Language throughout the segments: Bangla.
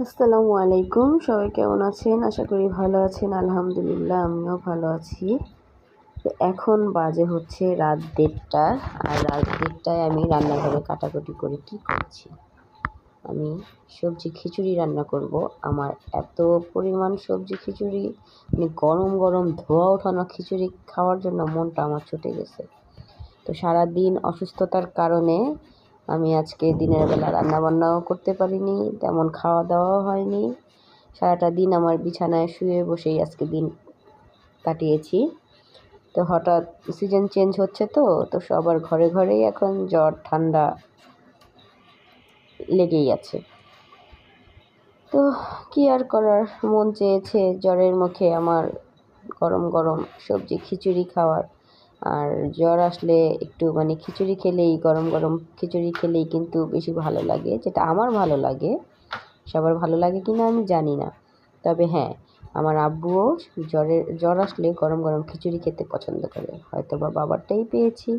আসসালামু আলাইকুম, সবাই কেমন আছেন? আশা করি ভালো আছেন, আলহামদুলিল্লাহ আমিও ভালো আছি। এখন বাজে হচ্ছে রাত দেড়টা, আর রাত দেড়টায় আমি রান্নাঘরে কাটাকুটি করে কি করছি? আমি সবজি খিচুড়ি রান্না করব। আমার এত পরিমাণ সবজি খিচুড়ি মানে গরম গরম ধোয়া ওঠানো খিচুড়ি খাওয়ার জন্য মনটা আমার ছুটে গেছে। তো সারাদিন অসুস্থতার কারণে আমি আজকে দিনের বেলা রান্নাবান্নাও করতে পারিনি, তেমন খাওয়া দাওয়াও হয়নি। সারাটা দিন আমার বিছানায় শুয়ে বসেই আজকে দিন কাটিয়েছি। তো হঠাৎ সিজন চেঞ্জ হচ্ছে তো তো সবার ঘরে ঘরেই এখন জ্বর, ঠান্ডা লেগেই আছে। তো কি আর করার, মন চেয়েছে জ্বরের মুখে আমার গরম গরম সবজি খিচুড়ি খাওয়ার। আর জ্বর আসলে একটু মানে খিচুড়ি খেলেই, গরম গরম খিচুড়ি খেলেই কিন্তু বেশি ভালো লাগে, যেটা আমার ভালো লাগে। সবার ভালো লাগে কি না আমি জানি না। তবে হ্যাঁ আমার আব্বুও জ্বরের জ্বর আসলে গরম গরম খিচুড়ি খেতে পছন্দ করে। হয়তো বা বাবারটাই পেয়েছি।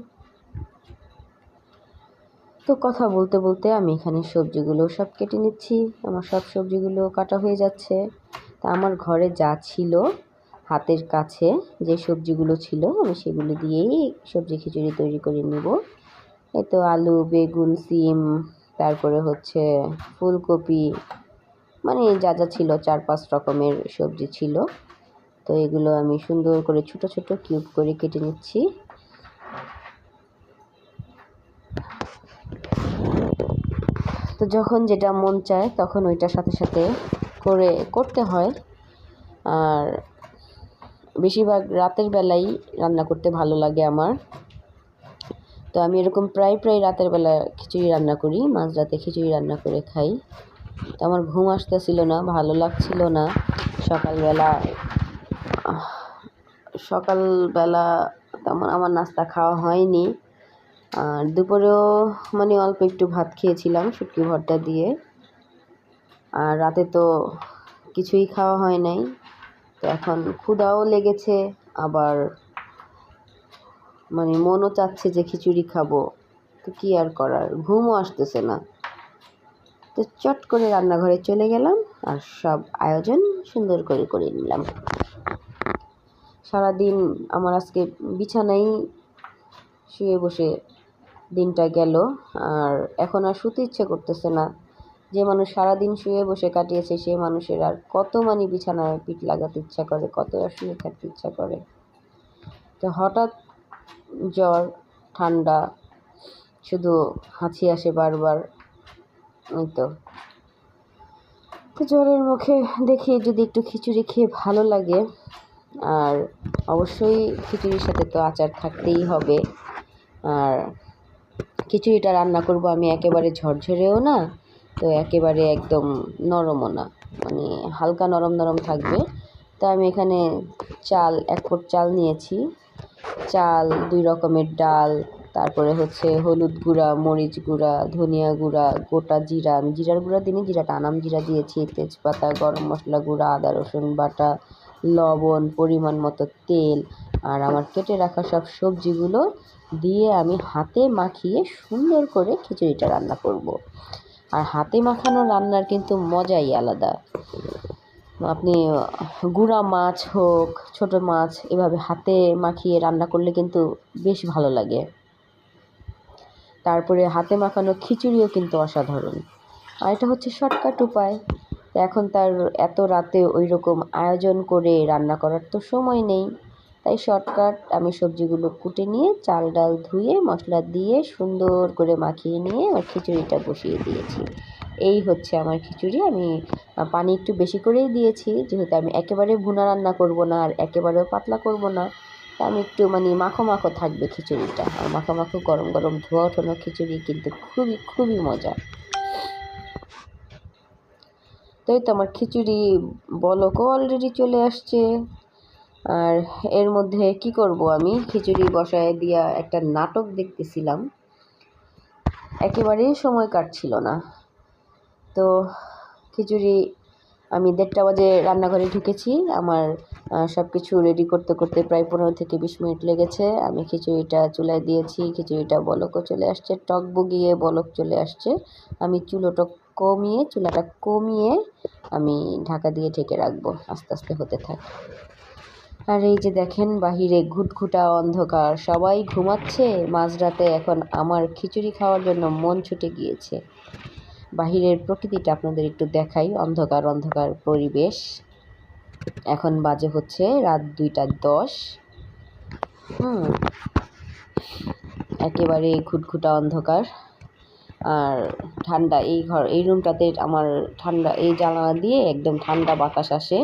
তো কথা বলতে বলতে আমি এখানে সবজিগুলো সব কেটে নিচ্ছি। আমার সব সবজিগুলো কাটা হয়ে যাচ্ছে। তা আমার ঘরে যা ছিল হাতের কাছে যে সবজিগুলো ছিল, আমি সেগুলো দিয়েই সবজি খিচুড়ি তৈরি করে নেব। এই তো আলু, বেগুন, সিম, তারপরে হচ্ছে ফুলকপি মানে যা যা ছিল, চার পাঁচ রকমের সবজি ছিল। তো এগুলো আমি সুন্দর করে ছোট ছোট কিউব করে কেটে নিচ্ছি। তো যখন যেটা মন চায়, তখন ওইটার সাথে সাথে করে করতে হয়। আর বেশিরভাগ রাতের বেলাই রান্না করতে ভালো লাগে আমার। তো আমি এরকম প্রায় প্রায় রাতের বেলা খিচুড়ি রান্না করি, মাঝরাতে খিচুড়ি রান্না করে খাই। তো আমার ঘুম আসতেছিল না, ভালো লাগছিল না। সকালবেলা সকালবেলা তেমন আমার নাস্তা খাওয়া হয়নি। আর দুপুরেও মানে অল্প একটু ভাত খেয়েছিলাম, শুটকি ভর্তা দিয়ে। আর রাতে তো কিছুই খাওয়া হয় নাই। তো এখন ক্ষুধাও লেগেছে, আবার মানে মনও চাচ্ছে যে খিচুড়ি খাব। তো কী আর করার? ঘুমও আসতেছে না। তো চট করে রান্নাঘরে চলে গেলাম আর সব আয়োজন সুন্দর করে করে নিলাম। সারাদিন আমার আজকে বিছানায় শুয়ে বসে দিনটা গেল, আর এখন আর শুতে ইচ্ছে করতেছে না। যে মানুষ সারাদিন শুয়ে বসে কাটিয়েছে সেই মানুষের আর কত মানে বিছানায় পিঠ লাগাতে ইচ্ছা করে, কত আর শুয়ে থাকতে ইচ্ছা করে। তো হঠাৎ জ্বর, ঠান্ডা, শুধু হাঁচি আসে বারবার ওই তো। তো জ্বরের মুখে দেখি যদি একটু খিচুড়ি খেয়ে ভালো লাগে, আর অবশ্যই খিচুড়ির সাথে তো আচার থাকতেই হবে। আর খিচুড়িটা রান্না করব আমি একেবারে ঝরঝরেও না তো একেবারে একদম নরমও না। মানে হালকা নরম নরম থাকবে। তো আমি এখানে চাল, এক ফুট চাল নিয়েছি। চাল, দুই রকমের ডাল, তারপরে হচ্ছে হলুদ গুঁড়া, মরিচ গুঁড়া, ধনিয়া গুঁড়া, গোটা জিরা। আমি জিরার গুঁড়া দিনে জিরাটা আনাম জিরা দিয়েছি। তেজপাতা, গরম মশলা গুঁড়া, আদা, রসুন বাটা, লবণ, পরিমাণ মতো তেল। আর আমার কেটে রাখা সব সবজিগুলো দিয়ে আমি হাতে মাখিয়ে সুন্দর করে খিচুড়িটা রান্না করব। আর হাতে মাখানো রান্নার কিন্তু মজাই আলাদা। আপনি, গুঁড়া মাছ হোক, ছোট মাছ, এভাবে হাতে মাখিয়ে রান্না করলে কিন্তু বেশ ভালো লাগে। তারপরে হাতে মাখানো খিচুড়িও কিন্তু অসাধারণ। আর এটা হচ্ছে শর্টকাট উপায়। এখন তার এত রাতে ওই রকম আয়োজন করে রান্না করার তো সময় নেই। তাই শর্টকাট আমি সবজিগুলো কুটে নিয়ে চাল ডাল ধুয়ে, মশলা দিয়ে সুন্দর করে মাখিয়ে নিয়ে আমার খিচুড়িটা বসিয়ে দিয়েছি। এই হচ্ছে আমার খিচুড়ি। আমি পানি একটু বেশি করেই দিয়েছি। যেহেতু আমি একেবারে ভুনা রান্না করব না আর একেবারেও পাতলা করব না, তা আমি একটু মানে মাখো মাখো থাকবে খিচুড়িটা। আর মাখো মাখো গরম গরম ধোয়া ওঠানো খিচুড়ি কিন্তু খুবই খুবই মজা। তাই তো আমার খিচুড়ি বলকও অলরেডি চলে আসছে। আর এর মধ্যে কি করব আমি? খিচুড়ি বসায় দিয়া একটা নাটক দেখতেছিলাম। একেবারেই সময় কাটছিল না। তো খিচুড়ি আমি দেড়টা বাজে রান্নাঘরে ঢুকেছি। আমার সব কিছু রেডি করতে করতে প্রায় পনেরো থেকে বিশ মিনিট লেগেছে। আমি খিচুড়িটা চুলায় দিয়েছি। খিচুড়িটা বলকও চলে আসছে, টক বগিয়ে বলক চলে আসছে। আমি চুলো টক কমিয়ে, চুলাটা কমিয়ে আমি ঢাকা দিয়ে ঢেকে রাখব। আস্তে আস্তে হতে থাক। আর এই যে দেখেন বাহিরে ঘুটঘুটা অন্ধকার, সবাই ঘুমাচ্ছে, মাঝরাতে এখন আমার খিচুড়ি খাওয়ার জন্য মন ছুটে গিয়েছে। বাহিরের প্রকৃতিটা আপনাদের একটু দেখাই, অন্ধকার অন্ধকার পরিবেশ। এখন বাজে হচ্ছে রাত দুইটা দশ। হুম, একেবারে ঘুটঘুটা অন্ধকার। আর ঠান্ডা, এই ঘর, এই রুমটাতে আমার ঠান্ডা, এই জানালা দিয়ে একদম ঠান্ডা বাতাস আসে।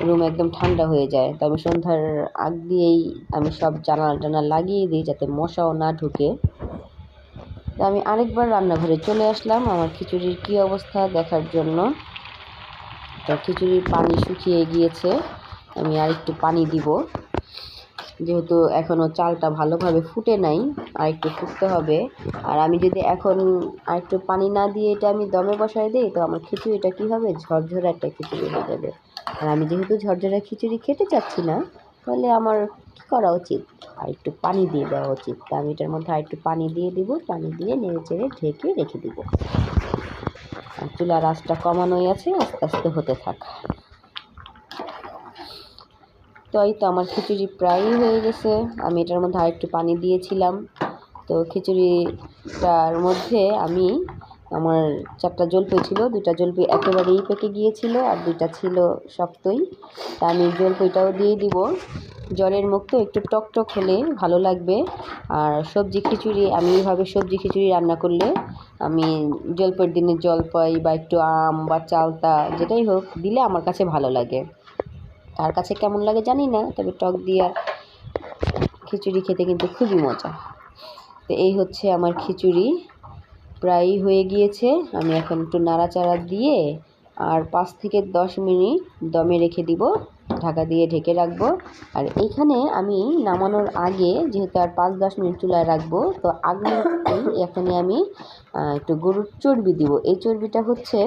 রুম একদম ঠান্ডা হয়ে যায়। তো আমি সন্ধ্যার আগ দিয়েই আমি সব জানালা টানা লাগিয়ে দিই যাতে মশাও না ঢুকে। তো আমি আরেকবার রান্নাঘরে চলে আসলাম। আমার খিচুড়ির কী অবস্থা দেখার জন্য। তো খিচুড়ির পানি শুকিয়ে গিয়েছে। আমি আর একটু পানি দিব। যেহেতু এখনও চালটা ভালোভাবে ফুটে নাই আর একটু ফুটতে হবে। আর আমি যদি এখন আর একটু পানি না দিয়ে এটা আমি দমে বসাই দিই, তো আমার খিচুড়িটা কী হবে? ঝরঝরে একটা খিচুড়ি হয়ে যাবে। আর আমি যেহেতু ঝরঝরা খিচুড়ি খেতে চাচ্ছি না, তাহলে আমার কী করা উচিত? আর একটু পানি দিয়ে দেওয়া উচিত। তা আমি এটার মধ্যে আর একটু পানি দিয়ে দিব, পানি দিয়ে নেড়ে চেড়ে ঢেকে রেখে দিব। আর চুলার আঁচটা কমানোই আছে, আস্তে আস্তে হতে থাক। তো এই তো আমার খিচুড়ি প্রায়ই হয়ে গেছে। আমি এটার মধ্যে আর একটু পানি দিয়েছিলাম। তো খিচুড়িটার মধ্যে আমি আমার চারটা জলপাই ছিল, দুইটা জলপাই একেবারেই পেকে গিয়েছিল আর দুইটা ছিল শক্তই। তা আমি জলপাইটাও দিয়ে দিব। জলের মুখ তো একটু টক টক হলে ভালো লাগবে। আর সবজি খিচুড়ি, আমি এইভাবে সবজি খিচুড়ি রান্না করলে আমি জলপাইয়ের দিনে জলপাই বা একটু আম বা চালতা যেটাই হোক দিলে আমার কাছে ভালো লাগে। কার কাছে কেমন লাগে জানি না, তবে টক দিয়া খিচুড়ি খেতে কিন্তু খুবই মজা। তো এই হচ্ছে আমার খিচুড়ি। প্রায়ই হয়ে গিয়েছে। আমি এখন একটু নাড়াচাড়া দিয়ে আর পাঁচ থেকে দশ মিনিট দমে রেখে দিব, ঢাকা দিয়ে ঢেকে রাখব। আর এখানে আমি নামানোর আগে যেহেতু আর পাঁচ দশ মিনিট চুলায় রাখব, তো আগে এখানে আমি একটু গরুর চর্বি দিব। এই চর্বিটা হচ্ছে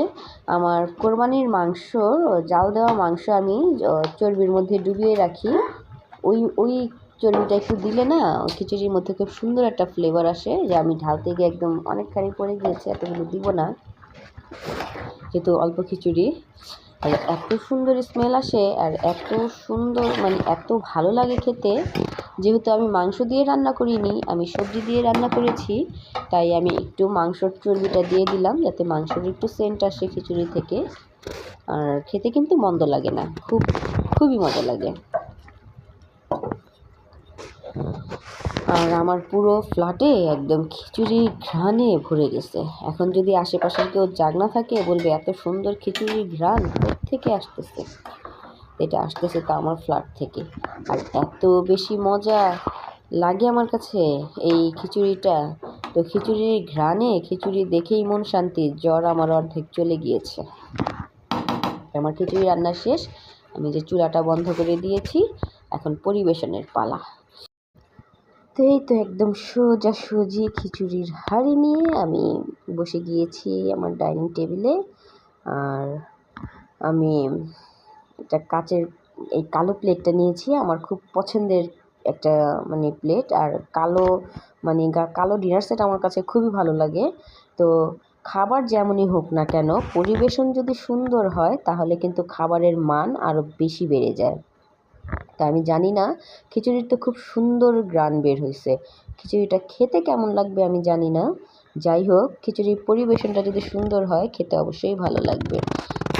আমার কোরবানির মাংস, জাল দেওয়া মাংস আমি চর্বির মধ্যে ডুবিয়ে রাখি। ওই ওই চর্বিটা একটু দিলে না খিচুড়ির মধ্যে খুব সুন্দর একটা ফ্লেভার আসে, যে আমি ঢালতে গিয়ে একদম অনেকখানি পড়ে গিয়েছে, এতগুলো দিব না। যেহেতু অল্প খিচুড়ি আর এত সুন্দর স্মেল আসে আর এত সুন্দর মানে এত ভালো লাগে খেতে। যেহেতু আমি মাংস দিয়ে রান্না করিনি, আমি সবজি দিয়ে রান্না করেছি, তাই আমি একটু মাংসর চর্বিটা দিয়ে দিলাম, যাতে মাংসের একটু সেন্ট আসে খিচুড়ি থেকে। আর খেতে কিন্তু মন্দ লাগে না, খুব, খুবই মজা লাগে। আর আমার পুরো ফ্ল্যাটে একদম খিচুড়ি ঘ্রাণে ভরে গেছে। এখন যদি আশেপাশের কেউ জাগনা থাকে, বলবে, এত সুন্দর খিচুড়ির ঘ্রাণ থেকে আসতেছে? এটা আসতেছে তো আমার ফ্ল্যাট থেকে। আর এত বেশি মজা লাগে আমার কাছে এই খিচুড়িটা। তো খিচুড়ির ঘ্রাণে, খিচুড়ি দেখেই মন শান্তি, জ্বর আমার অর্ধেক চলে গিয়েছে। আমার খিচুড়ি রান্না শেষ, আমি যে চুলাটা বন্ধ করে দিয়েছি, এখন পরিবেশনের পালা। এই তো একদম সোজা সুজি খিচুড়ির হাঁড়ি নিয়ে আমি বসে গিয়েছি আমার ডাইনিং টেবিলে। আর আমি একটা কাচের এই কালো প্লেটটা নিয়েছি, আমার খুব পছন্দের একটা মানে প্লেট। আর কালো মানে কালো ডিনার সেট আমার কাছে খুবই ভালো লাগে। তো খাবার যেমনই হোক না কেন, পরিবেশন যদি সুন্দর হয়, তাহলে কিন্তু খাবারের মান আরও বেশি বেড়ে যায়। তা আমি জানি না। খিচুড়ির তো খুব সুন্দর গ্রান বের হয়েছে খিচুড়িটা খেতে কেমন লাগবে আমি জানি না। যাই হোক, খিচুড়ির পরিবেশনটা যদি সুন্দর হয়, খেতে অবশ্যই ভালো লাগবে।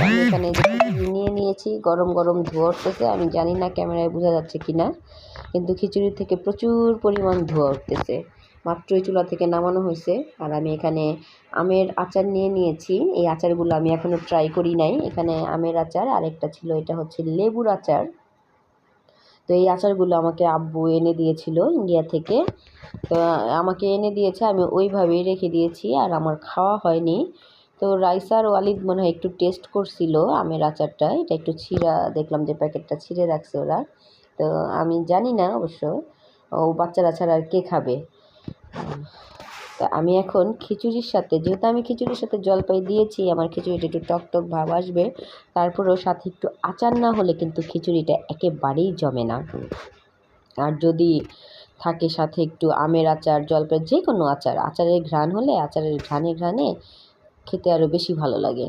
আমি এখানে নিয়ে নিয়েছি, গরম গরম ধোয়া উঠতেছে, আমি জানি না ক্যামেরায় বোঝা যাচ্ছে কি না কিন্তু খিচুড়ি থেকে প্রচুর পরিমাণ ধোয়া উঠতেছে। মাত্রই চুলা থেকে নামানো হয়েছে আর আমি এখানে আমের আচার নিয়ে নিয়েছি। এই আচারগুলো আমি এখনও ট্রাই করি নাই। এখানে আমের আচার, আরেকটা ছিল, এটা হচ্ছে লেবুর আচার। তো এই আচারগুলো আমাকে আব্বু এনে দিয়েছিল ইন্ডিয়া থেকে। তো আমাকে এনে দিয়েছে, আমি ওইভাবেই রেখে দিয়েছি আর আমার খাওয়া হয়নি। তো রাইসার ওয়ালিদ মনে হয় একটু টেস্ট করছিল আমের আচারটা। এটা একটু ছিঁড়া, দেখলাম যে প্যাকেটটা ছিঁড়ে রাখছে ওরা। তো আমি জানি না অবশ্য, ও বাচ্চারা ছাড়া আর কে খাবে। তা আমি এখন খিচুড়ির সাথে, যেহেতু আমি খিচুড়ির সাথে জলপাই দিয়েছি, আমার খিচুড়িটা একটু টক টক ভাব আসবে। তারপরেও সাথে একটু আচার না হলে কিন্তু খিচুড়িটা একেবারেই জমে না। আর যদি থাকে সাথে একটু আমের আচার, জলপাই, যে কোনো আচার, আচারের ঘ্রাণ হলে আচারের ঘ্রাণে ঘ্রাণে খেতে আরও বেশি ভালো লাগে।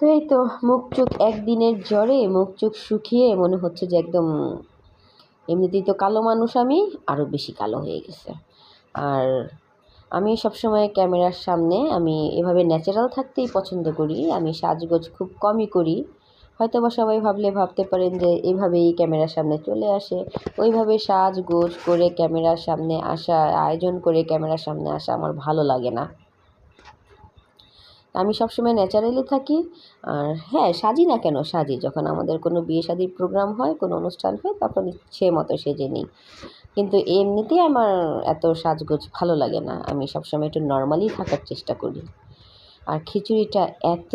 তো এই তো মুখ চোখ একদিনের জ্বরে, মুখ চোখ শুকিয়ে মনে হচ্ছে যে একদম এমনিতেই তো কালো মানুষ আমি আরও বেশি কালো হয়ে গেছে। আর আমি সবসময় ক্যামেরার সামনে, আমি এভাবে ন্যাচারাল থাকতেই পছন্দ করি, আমি সাজগোজ খুব কমই করি। হয়তো বা সবাই ভাবলে ভাবতে পারেন যে এইভাবেই ক্যামেরার সামনে চলে আসে। ওইভাবে সাজগোজ করে ক্যামেরার সামনে আসা, আয়োজন করে ক্যামেরার সামনে আসা আমার ভালো লাগে না। আমি সবসময় ন্যাচারালি থাকি। আর হ্যাঁ সাজি না কেন সাজি। যখন আমাদের কোনো বিয়ে শাদির প্রোগ্রাম হয়, কোনো অনুষ্ঠান হয়, তখন ইচ্ছে মতো সেজে নিই। কিন্তু এমনিতেই আমার এত সাজগোজ ভালো লাগে না। আমি সবসময় একটু নর্মালি থাকার চেষ্টা করি। আর খিচুড়িটা এত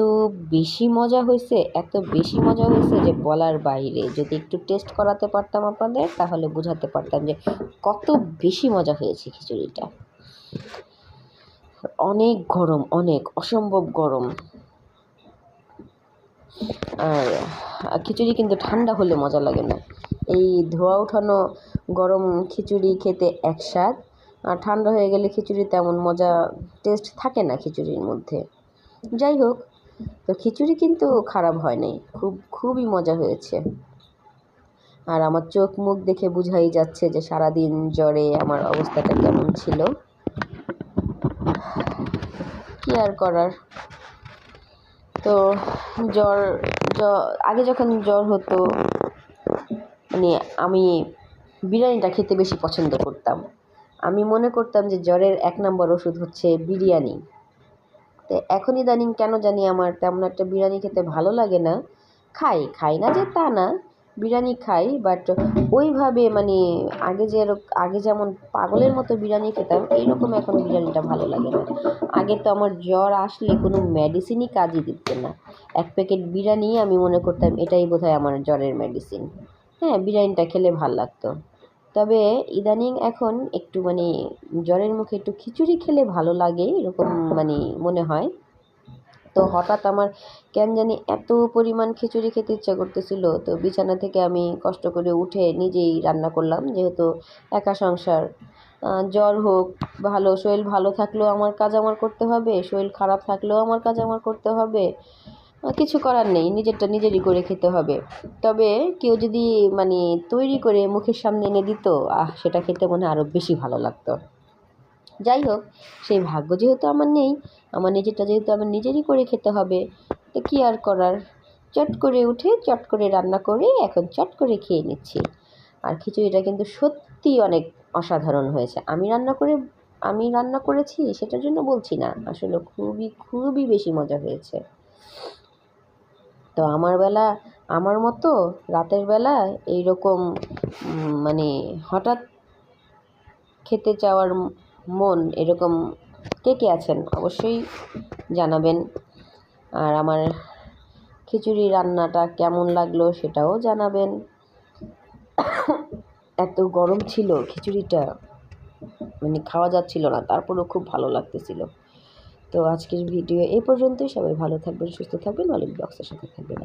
বেশি মজা হয়েছে, এত বেশি মজা হয়েছে যে বলার বাইরে। যদি একটু টেস্ট করাতে পারতাম আপনাদের, তাহলে বোঝাতে পারতাম যে কত বেশি মজা হয়েছে খিচুড়িটা। অনেক গরম, অনেক অসম্ভব গরম। আর খিচুড়ি কিন্তু ঠান্ডা হলে মজা লাগে না। এই ধোয়া ওঠানো গরম খিচুড়ি খেতে একসাথ আর ঠান্ডা হয়ে গেলে খিচুড়ি তেমন মজা টেস্ট থাকে না খিচুড়ির মধ্যে। যাই হোক, তো খিচুড়ি কিন্তু খারাপ হয় নাই, খুব, খুবই মজা হয়েছে। আর আমার চোখ মুখ দেখে বোঝাই যাচ্ছে যে সারাদিন জ্বরে আমার অবস্থাটা কেমন ছিল। কী আর করার? তো জ্বর আগে যখন জ্বর হতো মানে আমি বিরিয়ানিটা খেতে বেশি পছন্দ করতাম। আমি মনে করতাম যে জ্বরের এক নম্বর ওষুধ হচ্ছে বিরিয়ানি। তো এখন ইদানিং কেন জানি আমার তেমন একটা বিরিয়ানি খেতে ভালো লাগে না। খাই খাই না যে তা না। বিরিয়ানি খাই বাট ওইভাবে মানে আগে যে আগে যেমন পাগলের মতো বিরিয়ানি খেতাম, এইরকম এখন বিরিয়ানিটা ভালো লাগে না। আগে তো আমার জ্বর আসলে কোনো মেডিসিনই কাজই দিত না। এক প্যাকেট বিরিয়ানি আমি মনে করতাম এটাই বোধহয় আমার জ্বরের মেডিসিন হ্যাঁ বিরিয়ানিটা খেলে ভালো লাগতো। তবে ইদানিং এখন একটু মানে জ্বরের মুখে একটু খিচুড়ি খেলে ভালো লাগে, এরকম মানে মনে হয়। তো হঠাৎ আমার কেন জানি এত পরিমাণ খিচুড়ি খেতে ইচ্ছা করতেছিল। তো বিছানা থেকে আমি কষ্ট করে উঠে নিজেই রান্না করলাম, যেহেতু একা সংসার। জ্বর হোক, ভালো, শরীর ভালো থাকলেও আমার কাজ আমার করতে হবে, শরীর খারাপ থাকলেও আমার কাজ আমার করতে হবে। কিছু করার নেই, নিজেরটা নিজেরই করে খেতে হবে। তবে কেউ যদি মানে তৈরি করে মুখের সামনে এনে দিত, আহ, সেটা খেতে মনে হয় আরও বেশি ভালো লাগতো। যাই হোক সেই ভাগ্য যেহেতু আমার নেই, আমার নিজেরটা যেহেতু আমার নিজেরই করে খেতে হবে, তো কী আর করার? চট করে উঠে চট করে রান্না করে এখন চট করে খেয়ে নিচ্ছি। আর খিচুড়িটা কিন্তু সত্যিই অনেক অসাধারণ হয়েছে। আমি রান্না করে, আমি রান্না করেছি, সেটার জন্য বলছি না, আসলে খুবই খুবই বেশি মজা হয়েছে। তো আমার বেলা, আমার মতো রাতের বেলা এই রকম মানে হঠাৎ খেতে চাওয়ার মন এরকম কে কে আছেন? অবশ্যই জানাবেন। আর আমার খিচুড়ি রান্নাটা কেমন লাগল সেটাও জানাবেন। এত গরম ছিল খিচুড়িটা মানে খাওয়া যাচ্ছিল না, তারপরেও খুব ভালো লাগতেছিল। তো আজকের ভিডিও এই পর্যন্তই। সবাই ভালো থাকবেন, সুস্থ থাকবেন। মালিক ব্লগসের সাথে থাকবেন।